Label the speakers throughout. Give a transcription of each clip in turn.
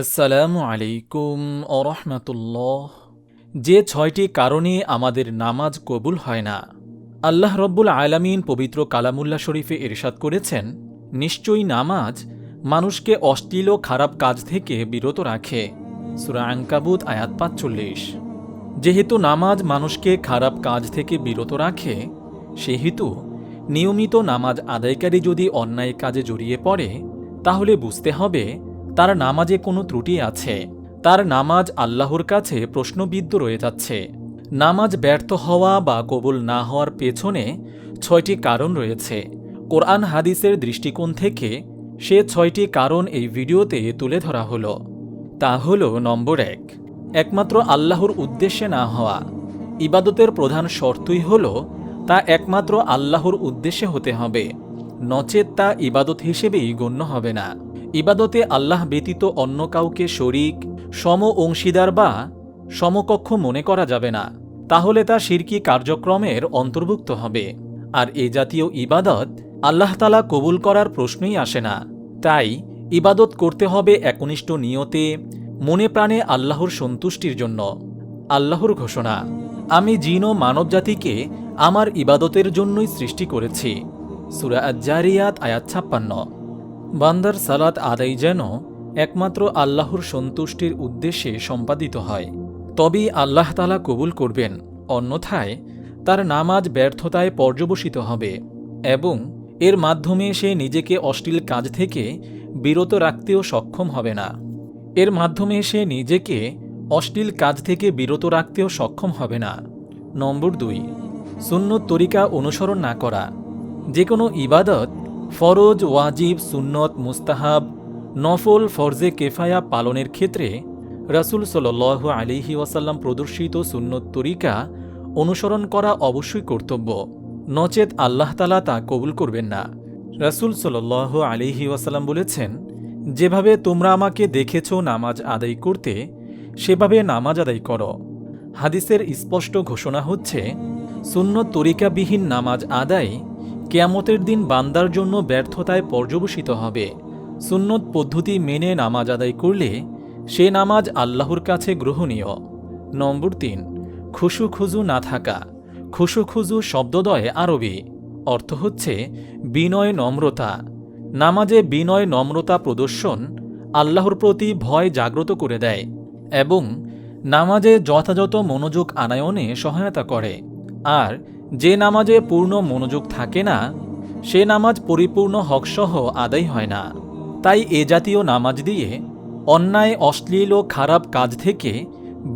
Speaker 1: আসসালামু আলাইকুম আরহামতুল্লাহ যে ছয়টি কারণে আমাদের নামাজ কবুল হয় না, আল্লাহ রব্বুল আলামিন পবিত্র কালামুল্লাহ শরীফে ইরশাদ করেছেন, নিশ্চয়ই নামাজ মানুষকে অশ্লীল খারাপ কাজ থেকে বিরত রাখে। সুরা আঙ্কাবুত আয়াত পাঁচচল্লিশ। যেহেতু নামাজ মানুষকে খারাপ কাজ থেকে বিরত রাখে, সেহেতু নিয়মিত নামাজ আদায়কারী যদি অন্যায় কাজে জড়িয়ে পড়ে, তাহলে বুঝতে হবে তার নামাজে কোনো ত্রুটি আছে। তার নামাজ আল্লাহর কাছে প্রশ্নবিদ্ধ রয়ে যাচ্ছে। নামাজ ব্যর্থ হওয়া বা কবুল না হওয়ার পেছনে ছয়টি কারণ রয়েছে। কোরআন হাদিসের দৃষ্টিকোণ থেকে সে ছয়টি কারণ এই ভিডিওতে তুলে ধরা হলো। তা হল নম্বর এক, একমাত্র আল্লাহর উদ্দেশ্যে না হওয়া। ইবাদতের প্রধান শর্তই হল তা একমাত্র আল্লাহর উদ্দেশ্যে হতে হবে। নচেত তা ইবাদত হিসেবেই গণ্য হবে না। ইবাদতে আল্লাহ ব্যতীত অন্য কাউকে শরিক সম অংশীদার বা সমকক্ষ মনে করা যাবে না। তাহলে তা শিরকি কার্যক্রমের অন্তর্ভুক্ত হবে। আর এ জাতীয় ইবাদত আল্লাহ তালা কবুল করার প্রশ্নই আসে না। তাই ইবাদত করতে হবে একনিষ্ঠ নিয়তে, মনে প্রাণে আল্লাহর সন্তুষ্টির জন্য। আল্লাহর ঘোষণা, আমি জিন ও মানবজাতিকে আমার ইবাদতের জন্যই সৃষ্টি করেছি। সুরা আজ্জারিয়াত, আয়াত ছাপ্পান্ন। বান্দার সালাত আদায় যেন একমাত্র আল্লাহর সন্তুষ্টির উদ্দেশ্যে সম্পাদিত হয়। তবেই আল্লাহ তালা কবুল করবেন, অন্যথায় তার নামাজ ব্যর্থতায় পর্যবসিত হবে এবং এর মাধ্যমে সে নিজেকে অশ্লীল কাজ থেকে বিরত রাখতেও সক্ষম হবে না। এর মাধ্যমে সে নিজেকে অশ্লীল কাজ থেকে বিরত রাখতেও সক্ষম হবে না। নম্বর দুই, সুন্নত তরিকা অনুসরণ না করা। যে কোনো ইবাদত ফরজ, ওয়াজিব, সুন্নত, মুস্তাহাব, নফল, ফরজে কেফায়া পালনের ক্ষেত্রে রাসুল সাল আলিহি ওয়াসাল্লাম প্রদর্শিত সুন্নত তরিকা অনুসরণ করা অবশ্যই কর্তব্য। নচেত আল্লাহ তালা তা কবুল করবেন না। রাসুল সাল আলিহি ওয়াসাল্লাম বলেছেন, যেভাবে তোমরা আমাকে দেখেছ নামাজ আদায় করতে, সেভাবে নামাজ আদায় করো। হাদিসের স্পষ্ট ঘোষণা হচ্ছে, সুন্নত তরিকাবিহীন নামাজ আদায় কেয়ামতের দিন বান্দার জন্য ব্যর্থতায় পর্যবসিত হবে। সুন্নত পদ্ধতি মেনে নামাজ আদায় করলে সে নামাজ আল্লাহর কাছে গ্রহণীয়। নম্বর তিন, খুশু খুজু না থাকা। খুশু খুজু শব্দদয় আরবি। অর্থ হচ্ছে বিনয় নম্রতা। নামাজে বিনয় নম্রতা প্রদর্শন আল্লাহর প্রতি ভয় জাগ্রত করে দেয় এবং নামাজে যথাযথ মনোযোগ আনায়নে সহায়তা করে। আর যে নামাজে পূর্ণ মনোযোগ থাকে না, সে নামাজ পরিপূর্ণ হকসহ আদায় হয় না। তাই এ জাতীয় নামাজ দিয়ে অন্যায়, অশ্লীল ও খারাপ কাজ থেকে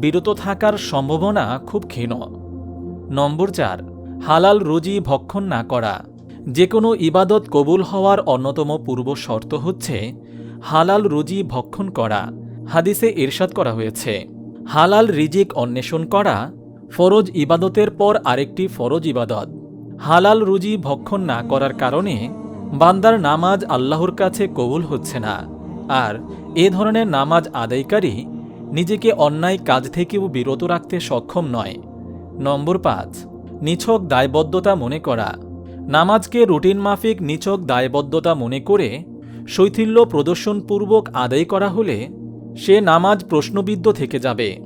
Speaker 1: বিরত থাকার সম্ভাবনা খুব ক্ষীণ। নম্বর চার, হালাল রুজি ভক্ষণ না করা। যে কোনো ইবাদত কবুল হওয়ার অন্যতম পূর্ব শর্ত হচ্ছে হালাল রুজি ভক্ষণ করা। হাদিসে ইরশাদ করা হয়েছে, হালাল রিজিক অন্বেষণ করা ফরজ ইবাদতের পর আরেকটি ফরজ ইবাদত। হালাল রুজি ভক্ষণ না করার কারণে বান্দার নামাজ আল্লাহর কাছে কবুল হচ্ছে না। আর এ ধরনের নামাজ আদায়কারী নিজেকে অন্যায় কাজ থেকেও বিরত রাখতে সক্ষম নয়। নম্বর পাঁচ, নিছক দায়বদ্ধতা মনে করা। নামাজকে রুটিন মাফিক নিছক দায়বদ্ধতা মনে করে শৈথিল্য প্রদর্শনপূর্বক আদায় করা হলে সে নামাজ প্রশ্নবিদ্ধ থেকে যাবে।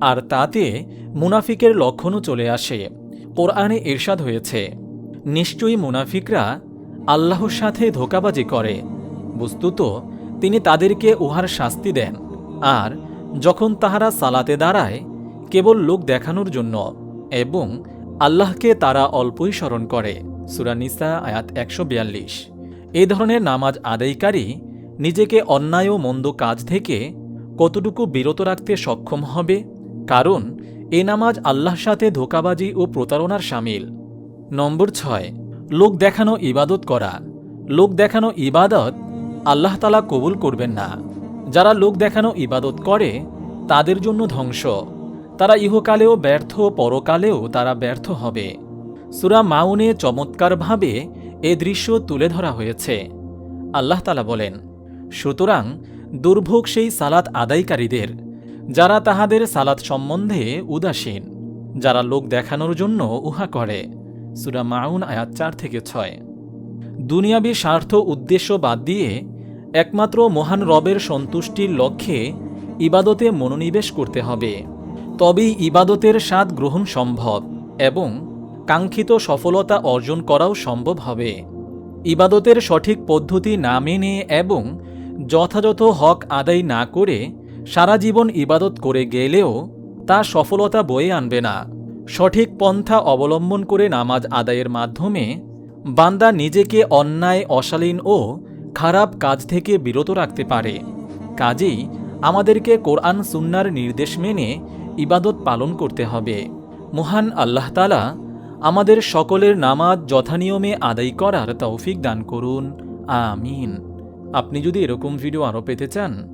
Speaker 1: আর তাতে মুনাফিকের লক্ষণও চলে আসে। কোরআনে ইরশাদ হয়েছে, নিশ্চয়ই মুনাফিকরা আল্লাহর সাথে ধোকাবাজি করে। বস্তুত, তিনি তাদেরকে উহার শাস্তি দেন। আর যখন তাহারা সালাতে দাঁড়ায়, কেবল লোক দেখানোর জন্য এবং আল্লাহকে তারা অল্পই স্মরণ করে। সুরানিসা, আয়াত একশো বিয়াল্লিশ। এ ধরনের নামাজ আদায়কারী নিজেকে অন্যায় ও মন্দ কাজ থেকে কতটুকু বিরত রাখতে সক্ষম হবে? কারণ এ নামাজ আল্লাহর সাথে ধোকাবাজি ও প্রতারণার সামিল। নম্বর ছয়, লোক দেখানো ইবাদত করা। লোক দেখানো ইবাদত আল্লাহ তালা কবুল করবেন না। যারা লোক দেখানো ইবাদত করে, তাদের জন্য ধ্বংস। তারা ইহকালেও ব্যর্থ পরকালেও তারা ব্যর্থ হবে। সুরা মাউনে চমৎকারভাবে এ দৃশ্য তুলে ধরা হয়েছে। আল্লাহ তালা বলেন, সুতরাং দুর্ভোগ সেই সালাত আদায়কারীদের যারা তাহাদের সালাত সম্বন্ধে উদাসীন, যারা লোক দেখানোর জন্য উহা করে। সুরা মাউন, আয়াত চার থেকে ছয়। দুনিয়াবি স্বার্থ উদ্দেশ্য বাদ দিয়ে একমাত্র মহান রবের সন্তুষ্টির লক্ষ্যে ইবাদতে মনোনিবেশ করতে হবে। তবেই ইবাদতের স্বাদ গ্রহণ সম্ভব এবং কাঙ্ক্ষিত সফলতা অর্জন করাও সম্ভব হবে। ইবাদতের সঠিক পদ্ধতি না মেনে এবং যথাযথ হক আদায় না করে সারা জীবন ইবাদত করে গেলেও তা সফলতা বয়ে আনবে না। সঠিক পন্থা অবলম্বন করে নামাজ আদায়ের মাধ্যমে বান্দা নিজেকে অন্যায়, অশালীন ও খারাপ কাজ থেকে বিরত রাখতে পারে। কাজেই আমাদেরকে কোরআন সুন্নার নির্দেশ মেনে ইবাদত পালন করতে হবে। মহান আল্লাহ তালা আমাদের সকলের নামাজ যথানিয়মে আদায় করার তৌফিক দান করুন। আমিন। আপনি যদি এরকম ভিডিও আরও পেতে চান